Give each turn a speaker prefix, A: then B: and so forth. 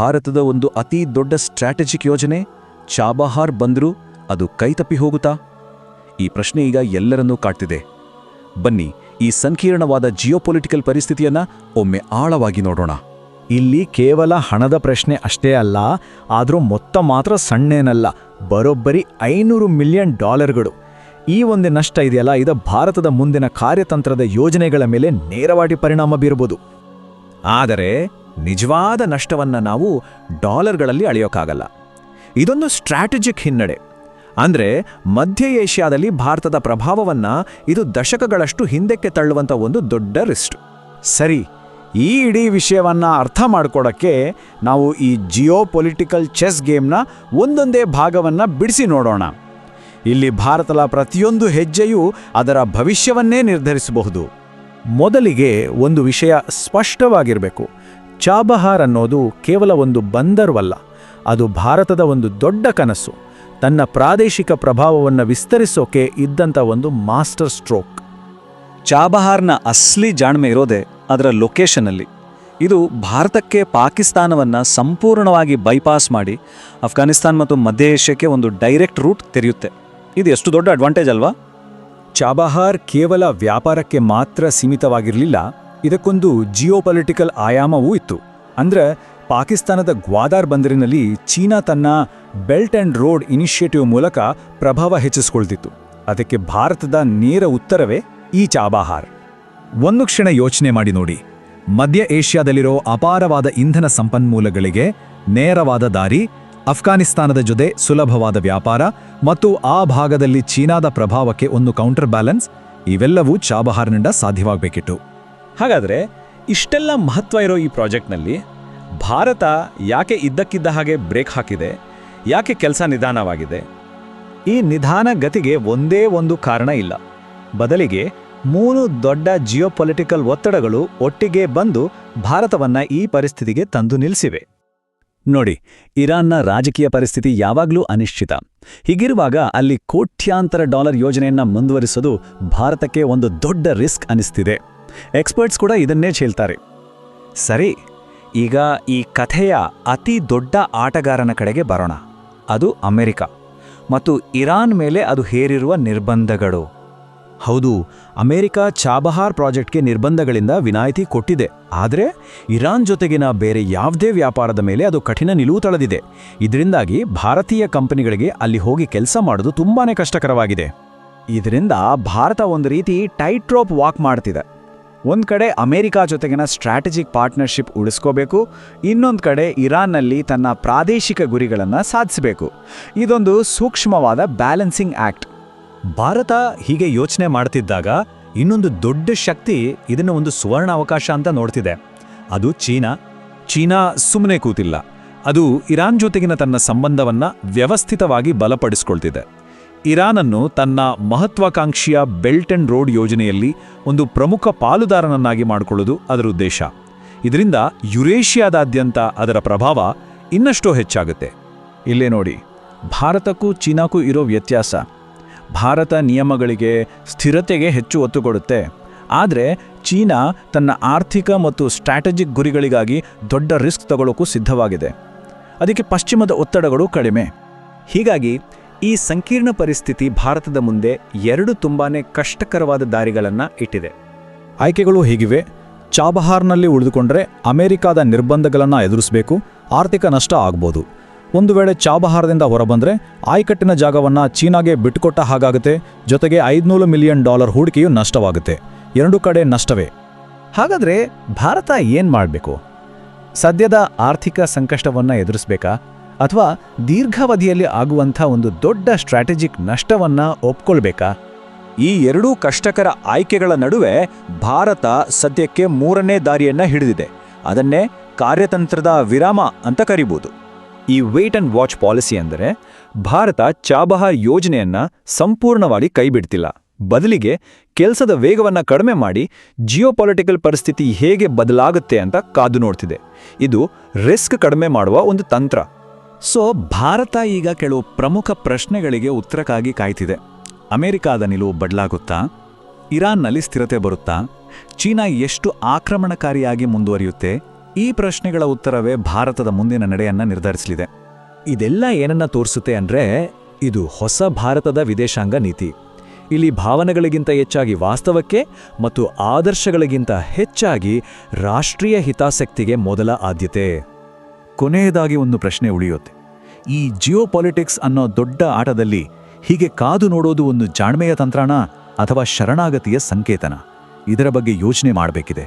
A: ಭಾರತದ ಒಂದು ಅತಿ ದೊಡ್ಡ ಸ್ಟ್ರಾಟಜಿಕ್ ಯೋಜನೆ, ಚಾಬಹಾರ್ ಬಂದರೂ ಅದು ಕೈತಪ್ಪಿ ಹೋಗುತ್ತಾ? ಈ ಪ್ರಶ್ನೆ ಈಗ ಎಲ್ಲರನ್ನೂ ಕಾಡ್ತಿದೆ. ಬನ್ನಿ, ಈ ಸಂಕೀರ್ಣವಾದ ಜಿಯೋಪೊಲಿಟಿಕಲ್ ಪರಿಸ್ಥಿತಿಯನ್ನ ಒಮ್ಮೆ ಆಳವಾಗಿ ನೋಡೋಣ.
B: ಇಲ್ಲಿ ಕೇವಲ ಹಣದ ಪ್ರಶ್ನೆ ಅಷ್ಟೇ ಅಲ್ಲ, ಆದರೂ ಮೊತ್ತ ಮಾತ್ರ ಸಣ್ಣೇನಲ್ಲ, ಬರೋಬ್ಬರಿ ಐನೂರು ಮಿಲಿಯನ್ ಡಾಲರ್ಗಳು. ಈ ಒಂದು ನಷ್ಟ ಇದೆಯಲ್ಲ, ಇದು ಭಾರತದ ಮುಂದಿನ ಕಾರ್ಯತಂತ್ರದ ಯೋಜನೆಗಳ ಮೇಲೆ ನೇರವಾಗಿ ಪರಿಣಾಮ ಬೀರಬಹುದು
A: ಆದರೆ ನಿಜವಾದ ನಷ್ಟವನ್ನು ನಾವು ಡಾಲರ್ಗಳಲ್ಲಿ ಅಳೆಯೋಕ್ಕಾಗಲ್ಲ ಇದೊಂದು ಸ್ಟ್ರಾಟಜಿಕ್ ಹಿನ್ನಡೆ. ಅಂದರೆ ಮಧ್ಯ ಏಷ್ಯಾದಲ್ಲಿ ಭಾರತದ ಪ್ರಭಾವವನ್ನು ಇದು ದಶಕಗಳಷ್ಟು ಹಿಂದಕ್ಕೆ ತಳ್ಳುವಂಥ ಒಂದು ದೊಡ್ಡ ರಿಸ್ಟ್
B: ಸರಿ, ಈ ಇಡೀ ವಿಷಯವನ್ನು ಅರ್ಥ ಮಾಡಿಕೊಡೋಕ್ಕೆ ನಾವು ಈ ಜಿಯೋ ಪೊಲಿಟಿಕಲ್ ಚೆಸ್ ಗೇಮ್ನ ಒಂದೊಂದೇ ಭಾಗವನ್ನು ಬಿಡಿಸಿ ನೋಡೋಣ. ಇಲ್ಲಿ ಭಾರತದ ಪ್ರತಿಯೊಂದು ಹೆಜ್ಜೆಯೂ ಅದರ ಭವಿಷ್ಯವನ್ನೇ ನಿರ್ಧರಿಸಬಹುದು. ಮೊದಲಿಗೆ ಒಂದು ವಿಷಯ ಸ್ಪಷ್ಟವಾಗಿರಬೇಕು. ಚಾಬಹಾರ್ ಅನ್ನೋದು ಕೇವಲ ಒಂದು ಬಂದರ್ವಲ್ಲ, ಅದು ಭಾರತದ ಒಂದು ದೊಡ್ಡ ಕನಸು. ತನ್ನ ಪ್ರಾದೇಶಿಕ ಪ್ರಭಾವವನ್ನು ವಿಸ್ತರಿಸೋಕೆ ಇದ್ದಂಥ ಒಂದು ಮಾಸ್ಟರ್ ಸ್ಟ್ರೋಕ್.
A: ಚಾಬಹಾರ್ನ ಅಸ್ಲಿ ಜಾಣ್ಮೆ ಇರೋದೇ ಅದರ ಲೊಕೇಶನಲ್ಲಿ ಇದು ಭಾರತಕ್ಕೆ ಪಾಕಿಸ್ತಾನವನ್ನು ಸಂಪೂರ್ಣವಾಗಿ ಬೈಪಾಸ್ ಮಾಡಿ ಅಫ್ಘಾನಿಸ್ತಾನ್ ಮತ್ತು ಮಧ್ಯ ಏಷ್ಯಾಕ್ಕೆ ಒಂದು ಡೈರೆಕ್ಟ್ ರೂಟ್ ತೆರೆಯುತ್ತೆ. ಇದು ಎಷ್ಟು ದೊಡ್ಡ ಅಡ್ವಾಂಟೇಜ್ ಅಲ್ವಾ?
B: ಚಾಬಹಾರ್ ಕೇವಲ ವ್ಯಾಪಾರಕ್ಕೆ ಮಾತ್ರ ಸೀಮಿತವಾಗಿರಲಿಲ್ಲ ಇದಕ್ಕೊಂದು ಜಿಯೋಪೊಲಿಟಿಕಲ್ ಆಯಾಮವೂ ಇತ್ತು. ಅಂದ್ರೆ ಪಾಕಿಸ್ತಾನದ ಗ್ವಾದಾರ್ ಬಂದರಿನಲ್ಲಿ ಚೀನಾ ತನ್ನ ಬೆಲ್ಟ್ ಅಂಡ್ ರೋಡ್ ಇನಿಷಿಯೇಟಿವ್ ಮೂಲಕ ಪ್ರಭಾವ ಹೆಚ್ಚಿಸಿಕೊಳ್ತಿತ್ತು. ಅದಕ್ಕೆ ಭಾರತದ ನೇರ ಉತ್ತರವೇ ಈ ಚಾಬಾಹಾರ್. ಒಂದು ಕ್ಷಣ ಯೋಚನೆ ಮಾಡಿ ನೋಡಿ. ಮಧ್ಯ ಏಷ್ಯಾದಲ್ಲಿರೋ ಅಪಾರವಾದ ಇಂಧನ ಸಂಪನ್ಮೂಲಗಳಿಗೆ ನೇರವಾದ ದಾರಿ, ಅಫ್ಘಾನಿಸ್ತಾನದ ಜೊತೆ ಸುಲಭವಾದ ವ್ಯಾಪಾರ ಮತ್ತು ಆ ಭಾಗದಲ್ಲಿ ಚೀನಾದ ಪ್ರಭಾವಕ್ಕೆ ಒಂದು ಕೌಂಟರ್ ಬ್ಯಾಲೆನ್ಸ್ ಇವೆಲ್ಲವೂ ಚಾಬಹಾರ್ನಿಂದ ಸಾಧ್ಯವಾಗಬೇಕಿತ್ತು.
A: ಹಾಗಾದ್ರೆ ಇಷ್ಟೆಲ್ಲ ಮಹತ್ವ ಇರೋ ಈ ಪ್ರಾಜೆಕ್ಟ್ನಲ್ಲಿ ಭಾರತ ಯಾಕೆ ಇದ್ದಕ್ಕಿದ್ದ ಹಾಗೆ ಬ್ರೇಕ್ ಹಾಕಿದೆ, ಯಾಕೆ ಕೆಲಸ ನಿಧಾನವಾಗಿದೆ?
B: ಈ ನಿಧಾನ ಗತಿಗೆ ಒಂದೇ ಒಂದು ಕಾರಣ ಇಲ್ಲ. ಬದಲಿಗೆ ಮೂರು ದೊಡ್ಡ ಜಿಯೋಪೊಲಿಟಿಕಲ್ ಒತ್ತಡಗಳು ಒಟ್ಟಿಗೆ ಬಂದು ಭಾರತವನ್ನ ಈ ಪರಿಸ್ಥಿತಿಗೆ ತಂದು ನಿಲ್ಲಿಸಿವೆ ನೋಡಿ, ಇರಾನ್ನ ರಾಜಕೀಯ ಪರಿಸ್ಥಿತಿ ಯಾವಾಗಲೂ ಅನಿಶ್ಚಿತ. ಹೀಗಿರುವಾಗ ಅಲ್ಲಿ ಕೋಟ್ಯಾಂತರ ಡಾಲರ್ ಯೋಜನೆಯನ್ನ ಮುಂದುವರಿಸೋದು ಭಾರತಕ್ಕೆ ಒಂದು ದೊಡ್ಡ ರಿಸ್ಕ್ ಅನಿಸ್ತಿದೆ. ಎಕ್ಸ್ಪರ್ಟ್ಸ್ ಕೂಡ ಇದನ್ನೇ ಹೇಳ್ತಾರೆ.
A: ಸರಿ, ಈಗ ಈ ಕಥೆಯ ಅತಿ ದೊಡ್ಡ ಆಟಗಾರನ ಕಡೆಗೆ ಬರೋಣ. ಅದು ಅಮೆರಿಕ. ಮತ್ತು ಇರಾನ್ ಮೇಲೆ ಅದು ಹೇರಿರುವ ನಿರ್ಬಂಧಗಳು.
B: ಹೌದು, ಅಮೆರಿಕ ಚಾಬಹಾರ್ ಪ್ರಾಜೆಕ್ಟ್ಗೆ ನಿರ್ಬಂಧಗಳಿಂದ ವಿನಾಯಿತಿ ಕೊಟ್ಟಿದೆ. ಆದರೆ, ಇರಾನ್ ಜೊತೆಗಿನ ಬೇರೆ ಯಾವುದೇ ವ್ಯಾಪಾರದ ಮೇಲೆ ಅದು ಕಠಿಣ ನಿಲುವು ತಳೆದಿದೆ. ಇದರಿಂದಾಗಿ ಭಾರತೀಯ ಕಂಪನಿಗಳಿಗೆ ಅಲ್ಲಿ ಹೋಗಿ ಕೆಲಸ ಮಾಡೋದು ತುಂಬಾ ಕಷ್ಟಕರವಾಗಿದೆ. ಇದರಿಂದ ಭಾರತ ಒಂದು ರೀತಿ ಟೈಟ್ ರೋಪ್ ವಾಕ್ ಮಾಡ್ತಿದೆ. ಒಂದು ಕಡೆ ಅಮೆರಿಕ ಜೊತೆಗಿನ ಸ್ಟ್ರಾಟಜಿಕ್ ಪಾರ್ಟ್ನರ್ಶಿಪ್ ಉಳಿಸ್ಕೋಬೇಕು, ಇನ್ನೊಂದು ಕಡೆ ಇರಾನ್ನಲ್ಲಿ ತನ್ನ ಪ್ರಾದೇಶಿಕ ಗುರಿಗಳನ್ನು ಸಾಧಿಸಬೇಕು. ಇದೊಂದು ಸೂಕ್ಷ್ಮವಾದ ಬ್ಯಾಲೆನ್ಸಿಂಗ್ ಆಕ್ಟ್ ಭಾರತ ಹೀಗೆ ಯೋಚನೆ ಮಾಡ್ತಿದ್ದಾಗ ಇನ್ನೊಂದು ದೊಡ್ಡ ಶಕ್ತಿ ಇದನ್ನು ಒಂದು ಸುವರ್ಣ ಅವಕಾಶ ಅಂತ ನೋಡ್ತಿದೆ. ಅದು ಚೀನಾ. ಚೀನಾ ಸುಮ್ಮನೆ ಕೂತಿಲ್ಲ. ಅದು ಇರಾನ್ ಜೊತೆಗಿನ ತನ್ನ ಸಂಬಂಧವನ್ನು ವ್ಯವಸ್ಥಿತವಾಗಿ ಬಲಪಡಿಸ್ಕೊಳ್ತಿದೆ. ಇರಾನನ್ನು ತನ್ನ ಮಹತ್ವಾಕಾಂಕ್ಷಿಯ ಬೆಲ್ಟ್ ಅಂಡ್ ರೋಡ್ ಯೋಜನೆಯಲ್ಲಿ ಒಂದು ಪ್ರಮುಖ ಪಾಲುದಾರನನ್ನಾಗಿ ಮಾಡಿಕೊಳ್ಳುವುದು ಅದರ ಉದ್ದೇಶ. ಇದರಿಂದ ಯುರೇಷಿಯಾದಾದ್ಯಂತ ಅದರ ಪ್ರಭಾವ ಇನ್ನಷ್ಟೋ ಹೆಚ್ಚಾಗುತ್ತೆ. ಇಲ್ಲೇ ನೋಡಿ, ಭಾರತಕ್ಕೂ ಚೀನಾಕ್ಕೂ ಇರೋ ವ್ಯತ್ಯಾಸ. ಭಾರತ ನಿಯಮಗಳಿಗೆ ಸ್ಥಿರತೆಗೆ ಹೆಚ್ಚು ಒತ್ತು ಕೊಡುತ್ತೆ. ಆದರೆ ಚೀನಾ ತನ್ನ ಆರ್ಥಿಕ ಮತ್ತು ಸ್ಟ್ರಾಟಜಿಕ್ ಗುರಿಗಳಿಗಾಗಿ ದೊಡ್ಡ ರಿಸ್ಕ್ ತಗೊಳ್ಳೋಕ್ಕೂ ಸಿದ್ಧವಾಗಿದೆ. ಅದಕ್ಕೆ ಪಶ್ಚಿಮದ ಒತ್ತಡಗಳು ಕಡಿಮೆ. ಹೀಗಾಗಿ ಈ ಸಂಕೀರ್ಣ ಪರಿಸ್ಥಿತಿ ಭಾರತದ ಮುಂದೆ ಎರಡು ತುಂಬಾನೇ ಕಷ್ಟಕರವಾದ ದಾರಿಗಳನ್ನು ಇಟ್ಟಿದೆ. ಆಯ್ಕೆಗಳು ಹೀಗಿವೆ. ಚಾಬಹಾರ್ನಲ್ಲಿ ಉಳಿದುಕೊಂಡರೆ ಅಮೆರಿಕಾದ ನಿರ್ಬಂಧಗಳನ್ನು ಎದುರಿಸಬೇಕು, ಆರ್ಥಿಕ ನಷ್ಟ ಆಗ್ಬೋದು. ಒಂದು ವೇಳೆ ಚಾಬಹಾರದಿಂದ ಹೊರಬಂದರೆ ಆಯ್ಕಟ್ಟಿನ ಜಾಗವನ್ನು ಚೀನಾಗೆ ಬಿಟ್ಟುಕೊಟ್ಟ ಹಾಗಾಗುತ್ತೆ, ಜೊತೆಗೆ ಐದುನೂರು ಮಿಲಿಯನ್ ಡಾಲರ್ ಹೂಡಿಕೆಯು ನಷ್ಟವಾಗುತ್ತೆ. ಎರಡು ಕಡೆ ನಷ್ಟವೇ. ಹಾಗಾದರೆ ಭಾರತ ಏನು ಮಾಡಬೇಕು? ಸದ್ಯದ ಆರ್ಥಿಕ ಸಂಕಷ್ಟವನ್ನು ಎದುರಿಸಬೇಕಾ? ಅಥವಾ ದೀರ್ಘಾವಧಿಯಲ್ಲಿ ಆಗುವಂಥ ಒಂದು ದೊಡ್ಡ ಸ್ಟ್ರಾಟಜಿಕ್ ನಷ್ಟವನ್ನು ಒಪ್ಕೊಳ್ಬೇಕಾ?
A: ಈ ಎರಡೂ ಕಷ್ಟಕರ ಆಯ್ಕೆಗಳ ನಡುವೆ ಭಾರತ ಸದ್ಯಕ್ಕೆ ಮೂರನೇ ದಾರಿಯನ್ನು ಹಿಡಿದಿದೆ. ಅದನ್ನೇ ಕಾರ್ಯತಂತ್ರದ ವಿರಾಮ ಅಂತ ಕರಿಬೋದು. ಈ ವೇಟ್ ಅಂಡ್ ವಾಚ್ ಪಾಲಿಸಿ ಅಂದರೆ ಭಾರತ ಚಾಬಹಾರ್ ಯೋಜನೆಯನ್ನು ಸಂಪೂರ್ಣವಾಗಿ ಕೈಬಿಡ್ತಿಲ್ಲ. ಬದಲಿಗೆ ಕೆಲಸದ ವೇಗವನ್ನು ಕಡಿಮೆ ಮಾಡಿ ಜಿಯೋಪಾಲಿಟಿಕಲ್ ಪರಿಸ್ಥಿತಿ ಹೇಗೆ ಬದಲಾಗುತ್ತೆ ಅಂತ ಕಾದು ನೋಡ್ತಿದೆ. ಇದು ರಿಸ್ಕ್ ಕಡಿಮೆ ಮಾಡುವ ಒಂದು ತಂತ್ರ. ಸೊ ಭಾರತ ಈಗ ಕೆಲವು ಪ್ರಮುಖ ಪ್ರಶ್ನೆಗಳಿಗೆ ಉತ್ತರಕ್ಕಾಗಿ ಕಾಯ್ತಿದೆ. ಅಮೆರಿಕಾದ ನಿಲುವು ಬದಲಾಗುತ್ತಾ ಇರಾನ್ನಲ್ಲಿ ಸ್ಥಿರತೆ ಬರುತ್ತಾ? ಚೀನಾ ಎಷ್ಟು ಆಕ್ರಮಣಕಾರಿಯಾಗಿ ಮುಂದುವರಿಯುತ್ತೆ? ಈ ಪ್ರಶ್ನೆಗಳ ಉತ್ತರವೇ ಭಾರತದ ಮುಂದಿನ ನಡೆಯನ್ನು ನಿರ್ಧರಿಸಲಿದೆ.
B: ಇದೆಲ್ಲ ಏನನ್ನ ತೋರಿಸುತ್ತೆ ಅಂದರೆ, ಇದು ಹೊಸ ಭಾರತದ ವಿದೇಶಾಂಗ ನೀತಿ. ಇಲ್ಲಿ ಭಾವನೆಗಳಿಗಿಂತ ಹೆಚ್ಚಾಗಿ ವಾಸ್ತವಕ್ಕೆ ಮತ್ತು ಆದರ್ಶಗಳಿಗಿಂತ ಹೆಚ್ಚಾಗಿ ರಾಷ್ಟ್ರೀಯ ಹಿತಾಸಕ್ತಿಗೆ ಮೊದಲ ಆದ್ಯತೆ.
A: ಕೊನೆಯದಾಗಿ ಒಂದು ಪ್ರಶ್ನೆ ಉಳಿಯುತ್ತೆ. ಈ ಜಿಯೋಪಾಲಿಟಿಕ್ಸ್ ಅನ್ನೋ ದೊಡ್ಡ ಆಟದಲ್ಲಿ ಹೀಗೆ ಕಾದು ನೋಡೋದು ಒಂದು ಜಾಣ್ಮೆಯ ತಂತ್ರಣ ಅಥವಾ ಶರಣಾಗತಿಯ ಸಂಕೇತನ? ಇದರ ಬಗ್ಗೆ ಯೋಚನೆ ಮಾಡಬೇಕಿದೆ.